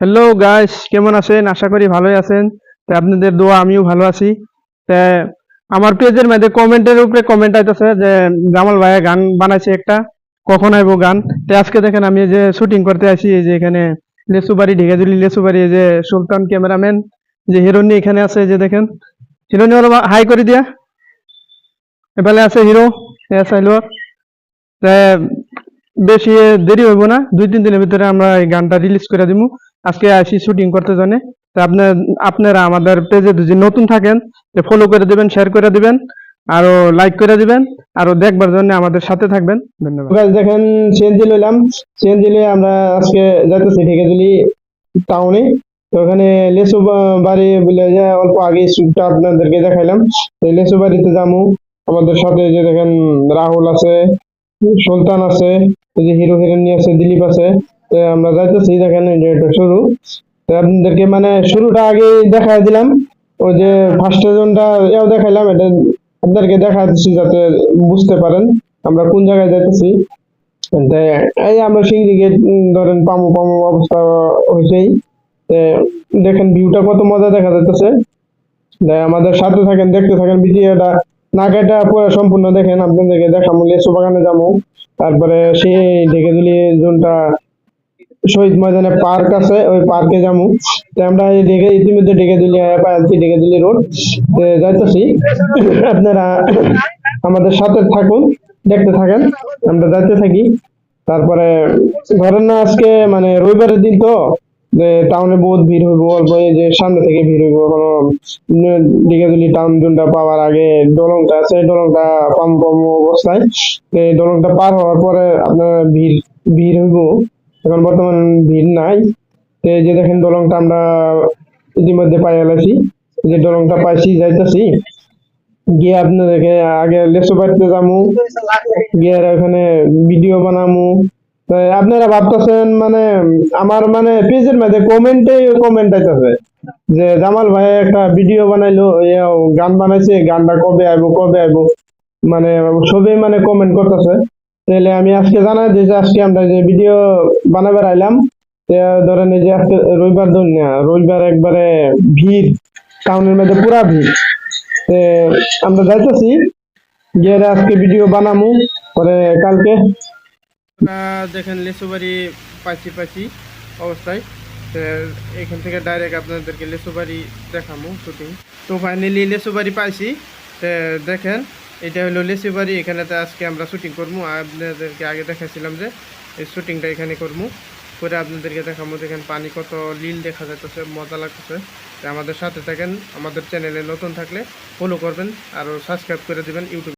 Hello guys কেমন আছেন? আশা করি ভালোই আছেন। তা আপনাদের দোয়া, আমিও ভালো আছি। তা আমার পেজের মধ্যে কমেন্টের উপরে কমেন্ট আইতেছে যে, জামাল ভাইয়া গান বানাইছে একটা। কখন আইবো গান? তো আজকে দেখেন আমি যে শুটিং করতে আসি যে এখানে লেসুবাড়ি ঢেকেজুলি লেসুবাড়ি যে সুলতান ক্যামেরাম্যান, যে হিরোনি এখানে আছে যে দেখেন। হিরোনি হলো হাই করে দিয়া। এফালে আছে হিরো সাইলোয়ার তা বেশি দেরি হইব না। দুই, তিন দিনের ভিতরে আমরা এই গানটা রিলিজ করে দিব আজকে আসি শুটিং করতে জানে তা আপনার আমাদের পেজে যদি নতুন থাকেন ফলো করে দিবেন শেয়ার করে দিবেন, আরও লাইক করে দিবেন, আরও দেখবার জন্য আমাদের সাথে থাকবেন। ধন্যবাদ। দেখেন সিএনজি লইলাম। সিএনজি লয়ে আমরা আজকে যাইতেছি ঢেকেজুলি টাউনে তো ওখানে লেসু বাড়ি বলে যে অল্প আগে শুটটা আপনাদেরকে দেখাইলাম। তো লেসু বাড়িতে যাব আমাদের সাথে যে দেখেন রাহুল আছে সুলতান আছে, এই যে হিরো হিরোইনি আছে, দিলীপ আছে, তো আমরা যাইতেছি দেখেন এটা শুরু। তো আপনাদেরকে মানে শুরুটা আগে দেখাই দিলাম। ওই যে ফার্স্ট জনটা এও দেখাইলাম, এটা আপনাদেরকে দেখা দিচ্ছি যাতে বুঝতে পারেন আমরা কোন জায়গায় যাইতেছি। এই আমরা সিংড়ি গেট ধরেন পামু পামু অবস্থা হয়েছেই দেখেন ভিউটা কত মজা দেখা যাইতেছে। আমাদের সাথে থাকেন, দেখতে থাকেন, ভিডিওটা না কেটে পুরো সম্পূর্ণ দেখেন, আপনাদেরকে দেখাবো লেসু বাগানে যাব। তারপরে সেই ঢেকে দিলি জোনটা শহীদ ময়দানে পার্ক আছে, ওই পার্কে যাব। আমরা ঢেকে ইতিমধ্যে ঢেকে দিলি পাইছি ঢেকে দিলি রোড। যাইতেছি। আপনারা আমাদের সাথে থাকুন, দেখতে থাকেন, আমরা যাইতে থাকি। তারপরে ধরেন না আজকে মানে রবিবারের দিন তো যে টাউনে বহুত ভিড় হইব, অল্প যে সামনে থেকে ভিড় হইব, এখনও দিঘাজুলি টাউন জোনটা পাওয়ার আগে দলংটা আছে দলংটা পাম পাম অবস্থায়। দলংটা পার হওয়ার পরে আপনার ভিড় ভিড় হইব, এখন বর্তমান ভিড় নাই। যে দেখেন দলংটা আমরা ইতিমধ্যে পাই গেছি যে দলংটা পাইছি, যাইতেছি। গিয়ে আপনাদেরকে আগে লেসু বাড়িতে যামু, গিয়ে ওখানে ভিডিও বানামু। আপনারা ভাবতেছেন মানে আমার মানে পেজের মধ্যে কমেন্টে কমেন্ট আইতেছে যে জামাল ভাই একটা ভিডিও বানাইলো গান বানাইছে, গানটা কবে আইবো কবে আইবো মানে সবই মানে কমেন্ট করতেছে। তাহলে আমি আজকে জানাই যে আজকে আমরা যে ভিডিও বানাবার আইলাম ধরেন এই যে আজকে রবিবার দিন না রবিবার একবারে ভিড়, টাউনের মধ্যে পুরা ভিড়। আমরা যাইতেছি, গিয়ে আজকে ভিডিও বানামু, পরে কালকে দেখেন লেসুবাড়ি পাইছি পাইছি অবস্থায়। এখান থেকে ডাইরেক্ট আপনাদেরকে লেসুবাড়ি দেখামু শুটিং তো ফাইনালি লেসুবাড়ি পাইছি। দেখেন, এটা হলো লেসুবাড়ি এখানেতে আজকে আমরা শুটিং করব আপনাদেরকে আগে দেখাছিলাম যে, এই শুটিংটা এখানে করব করে আপনাদেরকে দেখাবো দেখেন পানি কত লীল দেখা যাইতেছে, মজা লাগতেছে। তো আমাদের সাথে থাকেন, আমাদের চ্যানেলে নতুন থাকলে ফলো করবেন আর সাবস্ক্রাইব করে দেবেন ইউটিউব